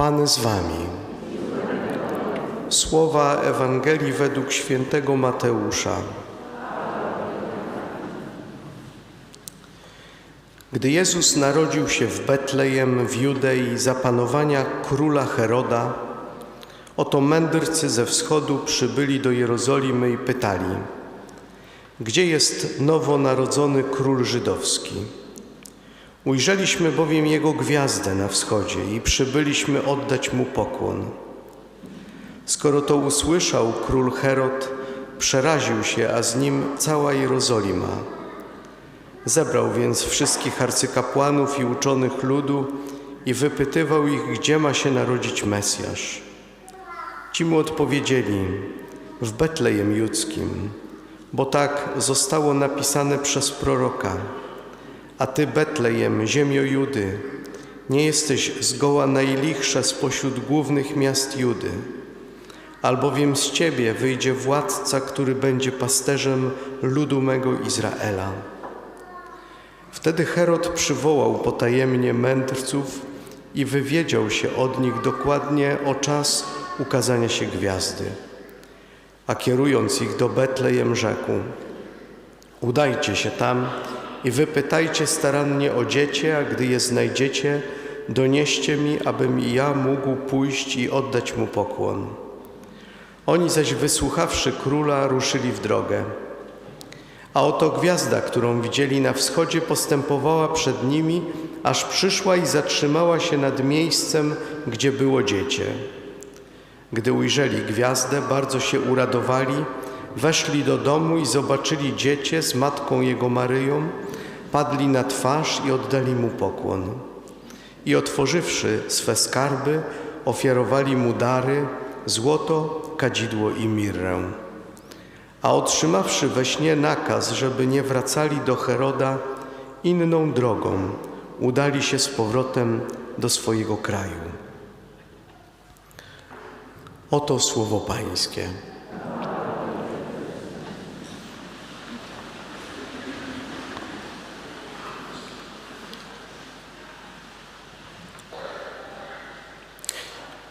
Pan z wami. Słowa Ewangelii według świętego Mateusza. Gdy Jezus narodził się w Betlejem w Judei za panowania króla Heroda, oto mędrcy ze wschodu przybyli do Jerozolimy i pytali: Gdzie jest nowonarodzony król żydowski? Ujrzeliśmy bowiem jego gwiazdę na wschodzie i przybyliśmy oddać mu pokłon. Skoro to usłyszał król Herod, przeraził się, a z nim cała Jerozolima. Zebrał więc wszystkich arcykapłanów i uczonych ludu i wypytywał ich, gdzie ma się narodzić Mesjasz. Ci mu odpowiedzieli, w Betlejem Judzkim, bo tak zostało napisane przez proroka. A ty, Betlejem, ziemio Judy, nie jesteś zgoła najlichsza spośród głównych miast Judy, albowiem z ciebie wyjdzie władca, który będzie pasterzem ludu mego Izraela. Wtedy Herod przywołał potajemnie mędrców i wywiedział się od nich dokładnie o czas ukazania się gwiazdy. A kierując ich do Betlejem rzekł: Udajcie się tam i wypytajcie starannie o dziecię, a gdy je znajdziecie, donieście mi, abym i ja mógł pójść i oddać mu pokłon. Oni zaś wysłuchawszy króla, ruszyli w drogę. A oto gwiazda, którą widzieli na wschodzie, postępowała przed nimi, aż przyszła i zatrzymała się nad miejscem, gdzie było dziecię. Gdy ujrzeli gwiazdę, bardzo się uradowali, weszli do domu i zobaczyli dziecię z matką jego Maryją, padli na twarz i oddali mu pokłon. I otworzywszy swe skarby, ofiarowali mu dary, złoto, kadzidło i mirrę. A otrzymawszy we śnie nakaz, żeby nie wracali do Heroda, inną drogą udali się z powrotem do swojego kraju. Oto słowo Pańskie.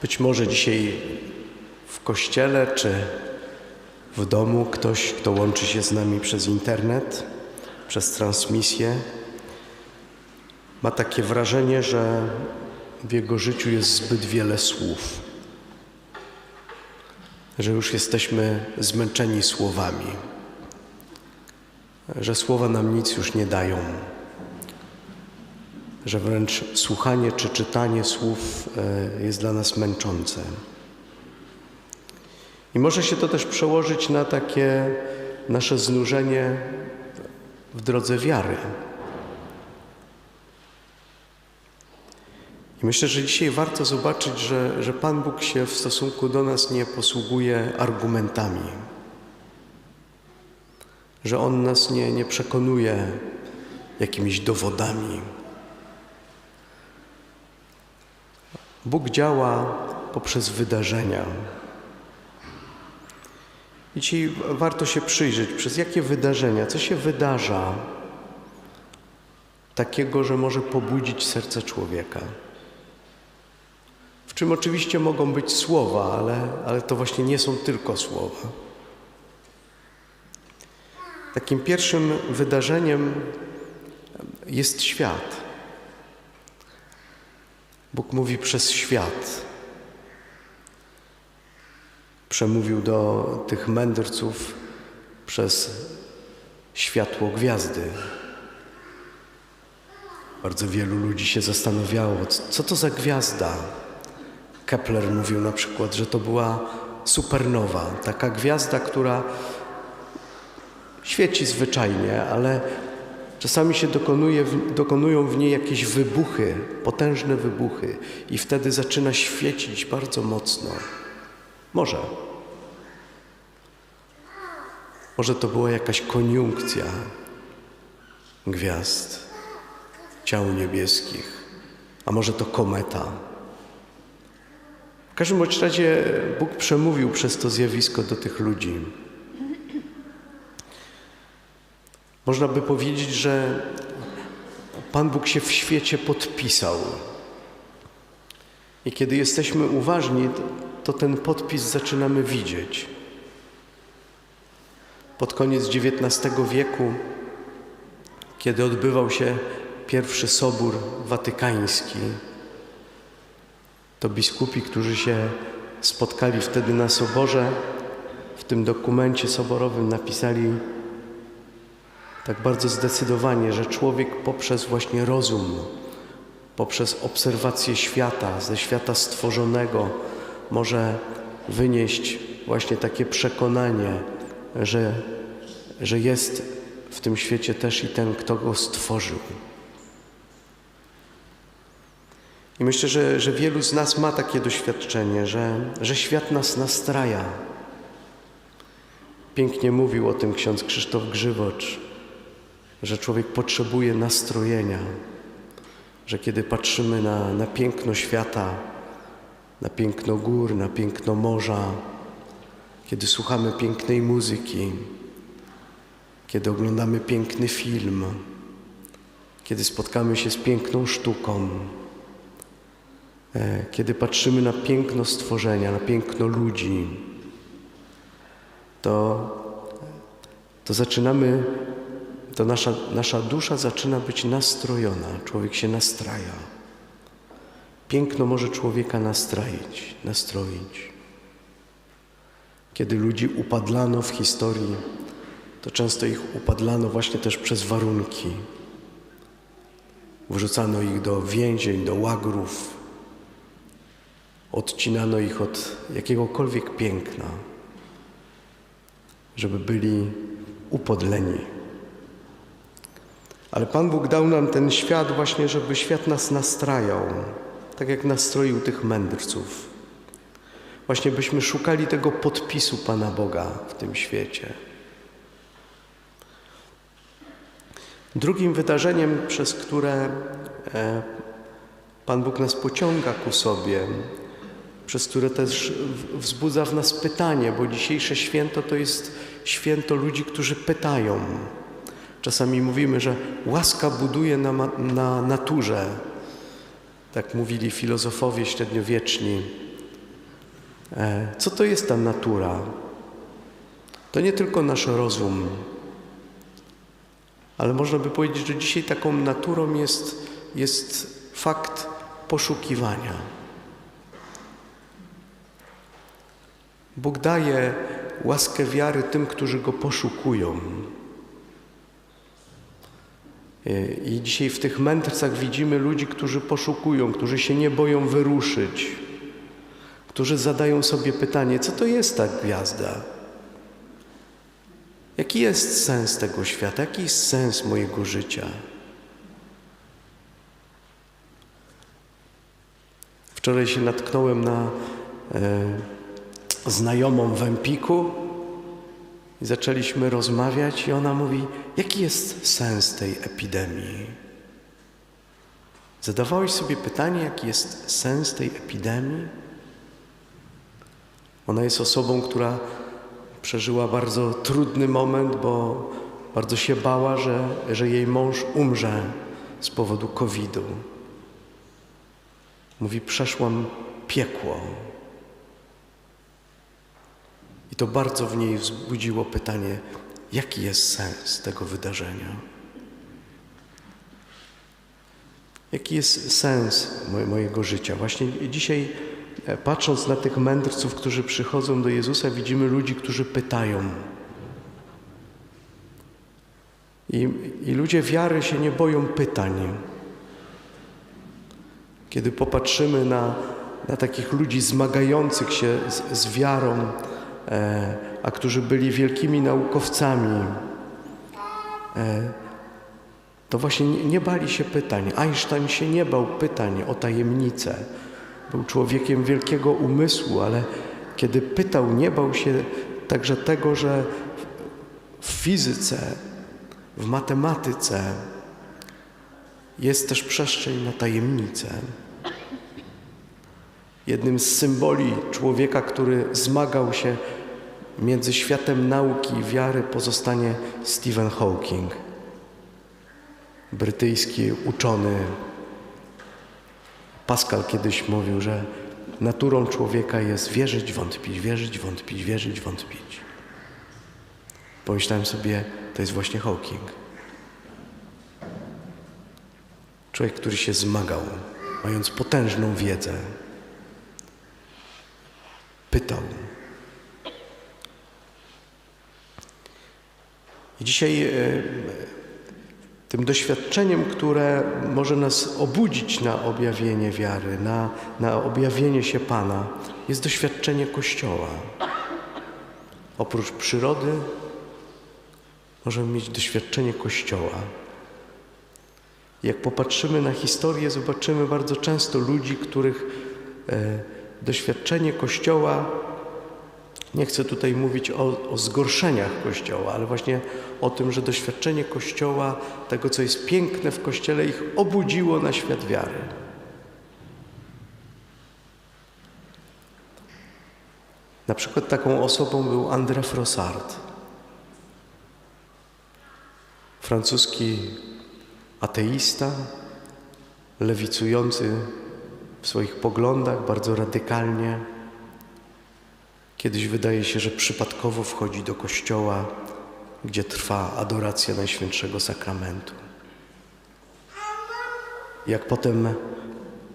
Być może dzisiaj w kościele czy w domu ktoś, kto łączy się z nami przez internet, przez transmisję, ma takie wrażenie, że w jego życiu jest zbyt wiele słów, że już jesteśmy zmęczeni słowami, że słowa nam nic już nie dają, że wręcz słuchanie czy czytanie słów e, jest dla nas męczące. I może się to też przełożyć na takie nasze znużenie w drodze wiary. I myślę, że dzisiaj warto zobaczyć, że, że Pan Bóg się w stosunku do nas nie posługuje argumentami, że On nas nie, nie przekonuje jakimiś dowodami. Bóg działa poprzez wydarzenia. I dzisiaj warto się przyjrzeć, przez jakie wydarzenia, co się wydarza takiego, że może pobudzić serce człowieka. W czym oczywiście mogą być słowa, ale, ale to właśnie nie są tylko słowa. Takim pierwszym wydarzeniem jest świat. Bóg mówi przez świat przemówił do tych mędrców przez światło gwiazdy. Bardzo wielu ludzi się zastanawiało, co to za gwiazda. Kepler mówił na przykład, że to była supernowa, taka gwiazda, która świeci zwyczajnie, ale czasami się dokonuje, dokonują w niej jakieś wybuchy, potężne wybuchy, i wtedy zaczyna świecić bardzo mocno. Może. Może to była jakaś koniunkcja gwiazd, ciał niebieskich, a może to kometa. W każdym bądź razie Bóg przemówił przez to zjawisko do tych ludzi. Można by powiedzieć, że Pan Bóg się w świecie podpisał. I kiedy jesteśmy uważni, to, ten podpis zaczynamy widzieć. Pod koniec XIX wieku, kiedy odbywał się pierwszy Sobór Watykański, to biskupi, którzy się spotkali wtedy na Soborze, w tym dokumencie soborowym napisali tak bardzo zdecydowanie, że człowiek poprzez właśnie rozum, poprzez obserwację świata, ze świata stworzonego, może wynieść właśnie takie przekonanie, że, że jest w tym świecie też i ten, kto go stworzył. I myślę, że, że wielu z nas ma takie doświadczenie, że, że świat nas nastraja. Pięknie mówił o tym ksiądz Krzysztof Grzywocz, że człowiek potrzebuje nastrojenia, że kiedy patrzymy na, na piękno świata, na piękno gór, na piękno morza, kiedy słuchamy pięknej muzyki, kiedy oglądamy piękny film, kiedy spotkamy się z piękną sztuką, e, kiedy patrzymy na piękno stworzenia, na piękno ludzi, to, to zaczynamy, to nasza, nasza dusza zaczyna być nastrojona, człowiek się nastraja. Piękno może człowieka nastraić, nastroić. Kiedy ludzi upadlano w historii, to często ich upadlano właśnie też przez warunki. Wrzucano ich do więzień, do łagrów, odcinano ich od jakiegokolwiek piękna, żeby byli upodleni. Ale Pan Bóg dał nam ten świat właśnie, żeby świat nas nastrajał, tak jak nastroił tych mędrców. Właśnie byśmy szukali tego podpisu Pana Boga w tym świecie. Drugim wydarzeniem, przez które e, Pan Bóg nas pociąga ku sobie, przez które też wzbudza w nas pytanie, bo dzisiejsze święto to jest święto ludzi, którzy pytają. Czasami mówimy, że łaska buduje na, na naturze. Tak mówili filozofowie średniowieczni. E, co to jest ta natura? To nie tylko nasz rozum, ale można by powiedzieć, że dzisiaj taką naturą jest, jest fakt poszukiwania. Bóg daje łaskę wiary tym, którzy Go poszukują. I dzisiaj w tych mędrcach widzimy ludzi, którzy poszukują, którzy się nie boją wyruszyć, którzy zadają sobie pytanie, co to jest ta gwiazda? Jaki jest sens tego świata? Jaki jest sens mojego życia? Wczoraj się natknąłem na e, znajomą w Empiku i zaczęliśmy rozmawiać i ona mówi, jaki jest sens tej epidemii? Zadawałeś sobie pytanie, jaki jest sens tej epidemii? Ona jest osobą, która przeżyła bardzo trudny moment, bo bardzo się bała, że, że jej mąż umrze z powodu COVID-u. Mówi, przeszłam piekło. I to bardzo w niej wzbudziło pytanie, jaki jest sens tego wydarzenia? Jaki jest sens mojego życia? Właśnie dzisiaj E, patrząc na tych mędrców, którzy przychodzą do Jezusa, widzimy ludzi, którzy pytają. I, I, ludzie wiary się nie boją pytań. Kiedy popatrzymy na, na takich ludzi zmagających się z, z wiarą, a którzy byli wielkimi naukowcami, e, to właśnie nie, nie bali się pytań. Einstein się nie bał pytań o tajemnice. Był człowiekiem wielkiego umysłu, ale kiedy pytał, nie bał się także tego, że w fizyce, w matematyce jest też przestrzeń na tajemnicę. Jednym z symboli człowieka, który zmagał się między światem nauki i wiary, pozostanie Stephen Hawking, brytyjski uczony Pascal kiedyś mówił, że naturą człowieka jest wierzyć, wątpić, wierzyć, wątpić, wierzyć, wątpić. Pomyślałem sobie, to jest właśnie Hawking. Człowiek, który się zmagał, mając potężną wiedzę, pytał. I dzisiaj e, tym doświadczeniem, które może nas obudzić na objawienie wiary, na, na objawienie się Pana, jest doświadczenie Kościoła. Oprócz przyrody możemy mieć doświadczenie Kościoła. Jak popatrzymy na historię, zobaczymy bardzo często ludzi, których e, doświadczenie Kościoła, nie chcę tutaj mówić o, o zgorszeniach Kościoła, ale właśnie o tym, że doświadczenie Kościoła, tego co jest piękne w Kościele, ich obudziło na świat wiary. Na przykład taką osobą był André Frossard, francuski ateista, lewicujący w swoich poglądach bardzo radykalnie. Kiedyś wydaje się, że przypadkowo wchodzi do kościoła, gdzie trwa adoracja Najświętszego Sakramentu. Jak potem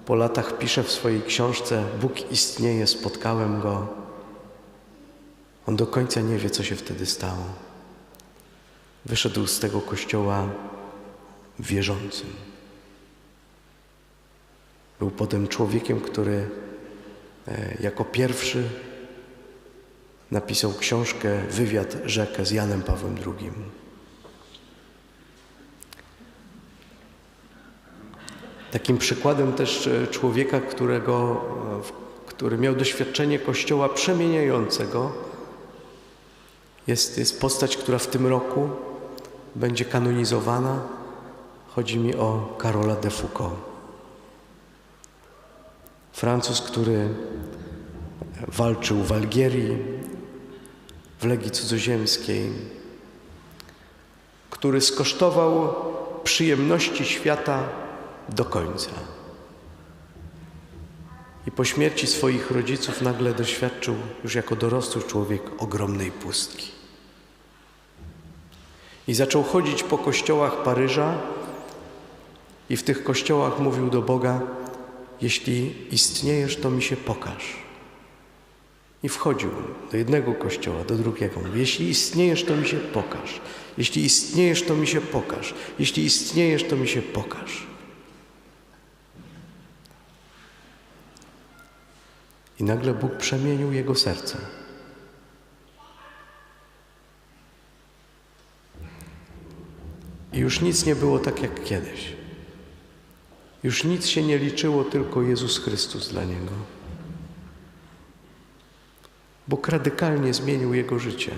po latach pisze w swojej książce Bóg istnieje, spotkałem go, on do końca nie wie, co się wtedy stało. Wyszedł z tego kościoła wierzącym. Był potem człowiekiem, który e, jako pierwszy napisał książkę Wywiad rzekę z Janem Pawłem II. Takim przykładem też e, człowieka, którego, e, który miał doświadczenie Kościoła przemieniającego, jest, jest postać, która w tym roku będzie kanonizowana. Chodzi mi o Karola de Foucault. Francuz, który walczył w Algierii, w Legii Cudzoziemskiej, który skosztował przyjemności świata do końca. I po śmierci swoich rodziców nagle doświadczył już jako dorosły człowiek ogromnej pustki. I zaczął chodzić po kościołach Paryża i w tych kościołach mówił do Boga: Jeśli istniejesz, to mi się pokaż. I wchodził do jednego kościoła, do drugiego. Mówi, Jeśli istniejesz, to mi się pokaż. Jeśli istniejesz, to mi się pokaż. Jeśli istniejesz, to mi się pokaż. I nagle Bóg przemienił jego serce. I już nic nie było tak jak kiedyś. Już nic się nie liczyło, tylko Jezus Chrystus dla niego. Bóg radykalnie zmienił jego życie.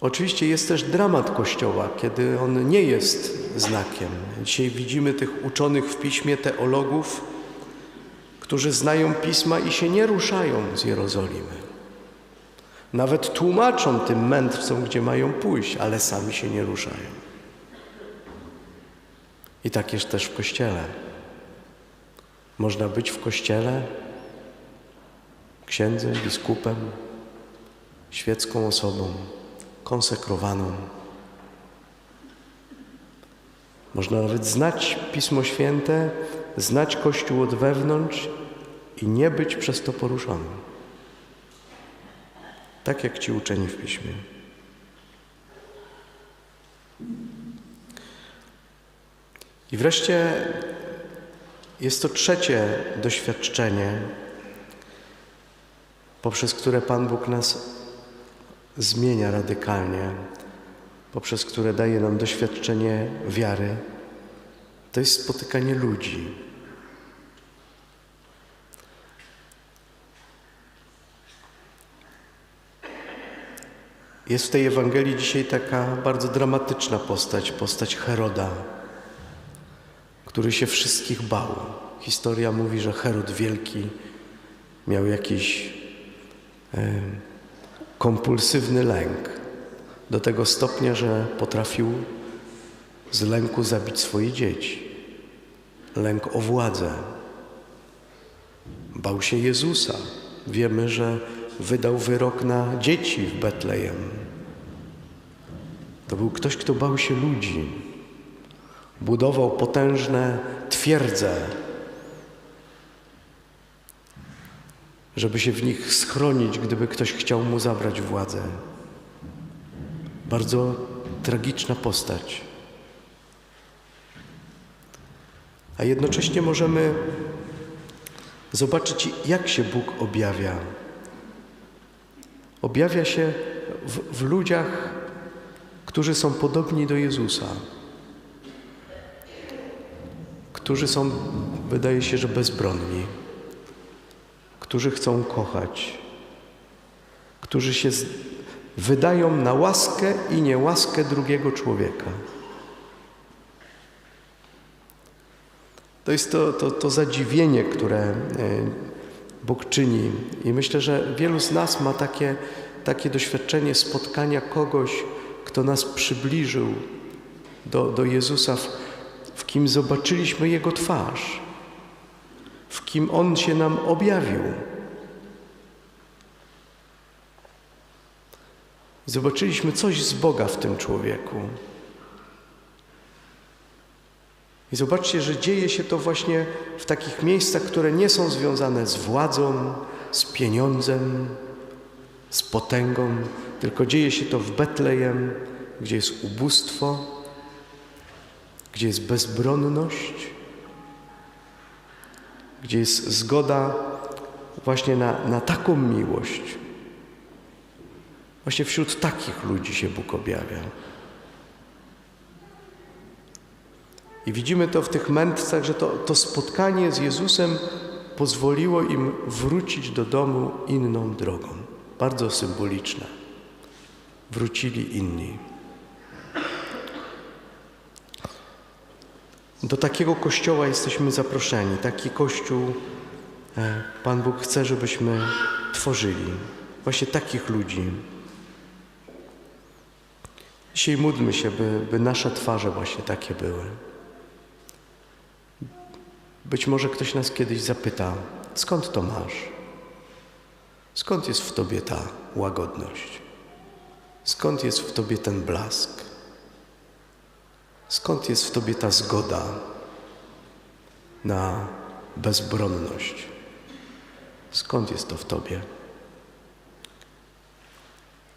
Oczywiście jest też dramat Kościoła, kiedy on nie jest znakiem. Dzisiaj widzimy tych uczonych w piśmie, teologów, którzy znają pisma i się nie ruszają z Jerozolimy. Nawet tłumaczą tym mędrcom, gdzie mają pójść, ale sami się nie ruszają. I tak jest też w Kościele. Można być w Kościele księdzem, biskupem, świecką osobą, konsekrowaną. Można nawet znać Pismo Święte, znać Kościół od wewnątrz i nie być przez to poruszonym. Tak jak ci uczeni w Piśmie. I wreszcie jest to trzecie doświadczenie, poprzez które Pan Bóg nas zmienia radykalnie, poprzez które daje nam doświadczenie wiary. To jest spotykanie ludzi. Jest w tej Ewangelii dzisiaj taka bardzo dramatyczna postać, postać Heroda, który się wszystkich bał. Historia mówi, że Herod Wielki miał jakiś e, kompulsywny lęk do tego stopnia, że potrafił z lęku zabić swoje dzieci, lęk o władzę. Bał się Jezusa. Wiemy, że wydał wyrok na dzieci w Betlejem. To był ktoś, kto bał się ludzi. Budował potężne twierdze, żeby się w nich schronić, gdyby ktoś chciał mu zabrać władzę. Bardzo tragiczna postać. A jednocześnie możemy zobaczyć, jak się Bóg objawia. Objawia się w, w ludziach, którzy są podobni do Jezusa, którzy są, wydaje się, że bezbronni, którzy chcą kochać, którzy się wydają na łaskę i niełaskę drugiego człowieka. To jest to, to, to zadziwienie, które e, Bóg czyni. I myślę, że wielu z nas ma takie, takie doświadczenie spotkania kogoś, kto nas przybliżył do, do Jezusa, w, w kim zobaczyliśmy Jego twarz, w kim On się nam objawił. Zobaczyliśmy coś z Boga w tym człowieku. I zobaczcie, że dzieje się to właśnie w takich miejscach, które nie są związane z władzą, z pieniądzem, z potęgą, tylko dzieje się to w Betlejem, gdzie jest ubóstwo, gdzie jest bezbronność, gdzie jest zgoda właśnie na, na taką miłość. Właśnie wśród takich ludzi się Bóg objawia. I widzimy to w tych mędrcach, że to, to spotkanie z Jezusem pozwoliło im wrócić do domu inną drogą. Bardzo symboliczne. Wrócili inni. Do takiego kościoła jesteśmy zaproszeni. Taki kościół e, Pan Bóg chce, żebyśmy tworzyli. Właśnie takich ludzi. Dzisiaj módlmy się, by, by nasze twarze właśnie takie były. Być może ktoś nas kiedyś zapyta, skąd to masz? Skąd jest w tobie ta łagodność? Skąd jest w tobie ten blask? Skąd jest w tobie ta zgoda na bezbronność? Skąd jest to w tobie?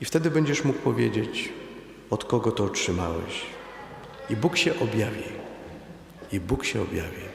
I wtedy będziesz mógł powiedzieć, od kogo to otrzymałeś. I Bóg się objawi. I Bóg się objawi.